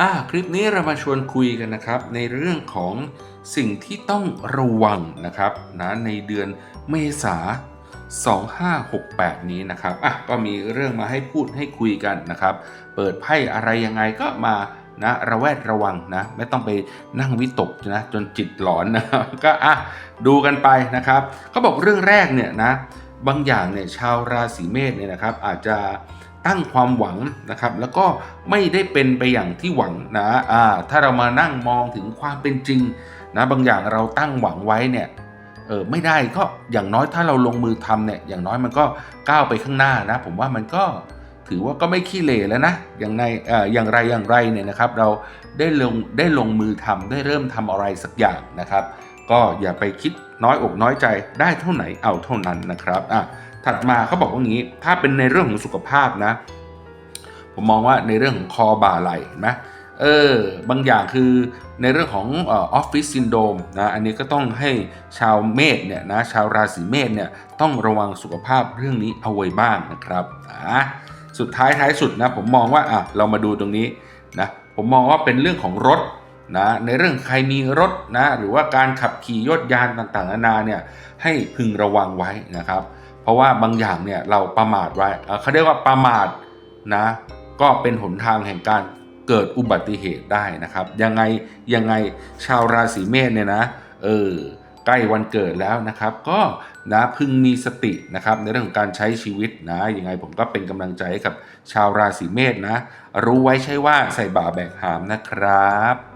อ่าคลิปนี้เรามาชวนคุยกันนะครับ ในเรื่องของสิ่งที่ต้องระวังนะครับนะในเดือนเมษา2568 นี้นะครับอะก็มีเรื่องมาให้พูดให้คุยกันนะครับ เปิดไพ่อะไรยังไงก็มานะระแวดระวังนะไม่ต้องไปนั่งวิตกนะจนจิตหลอนนะก็อะดูกันไปนะครับเขาบอกเรื่องแรกเนี่ยนะบางอย่างเนี่ยชาวราศีเมษเนี่ยนะครับอาจจะ ตั้งความหวังนะครับ แล้วก็ไม่ได้เป็นไปอย่างที่หวังนะอ่าถ้าเรามานั่งมองถึงความเป็นจริงนะบางอย่างเราตั้งหวังไว้เนี่ยเออไม่ได้ก็อย่างน้อยถ้าเราลงมือทำเนี่ยอย่างน้อยมันก็ก้าวไปข้างหน้านะ ผมว่ามันก็ถือว่าก็ไม่ขี้เหร่แล้วนะอย่างในเอ่ออย่างไรอย่างไรเนี่ยนะครับ เราได้ลงได้ลงมือทำได้เริ่มทำอะไรสักอย่างนะครับ ก็อย่าไปคิดน้อยอกน้อยใจได้เท่าไหนเอาเท่านั้นนะครับอะ ถัดมาเขาบอกว่างี้ ถ้าเป็นในเรื่องของสุขภาพนะ ผมมองว่าในเรื่องของคอบ่าไหล่เห็นไหมเออบางอย่างคือในเรื่องของออฟฟิศซินโดมนะอันนี้ก็ต้องให้ชาวเมษเนี่ยนะชาวราศีเมษเนี่ยต้องระวังสุขภาพเรื่องนี้เอาไว้บ้างนะครับอะสุดท้ายท้ายสุดนะผมมองว่าอะเรามาดูตรงนี้นะผมมองว่าเป็นเรื่องของรถนะในเรื่องใครมีรถนะหรือว่าการขับขี่ยดยานต่างๆนานาเนี่ยให้พึงระวังไว้นะครับ เพราะว่าบางอย่างเนี่ยเราประมาทไว้เขาเรียกว่าประมาทนะ ก็เป็นหนทางแห่งการเกิดอุบัติเหตุได้นะครับ ยังไงยังไงชาวราศีเมษเนี่ยนะเออใกล้วันเกิดแล้วนะครับ ก็นะพึงมีสตินะครับ ในเรื่องของการใช้ชีวิตนะยังไงผมก็เป็นกำลังใจให้กับชาวราศีเมษนะ รู้ไว้ใช่ว่าใส่บ่าแบกหามนะครับ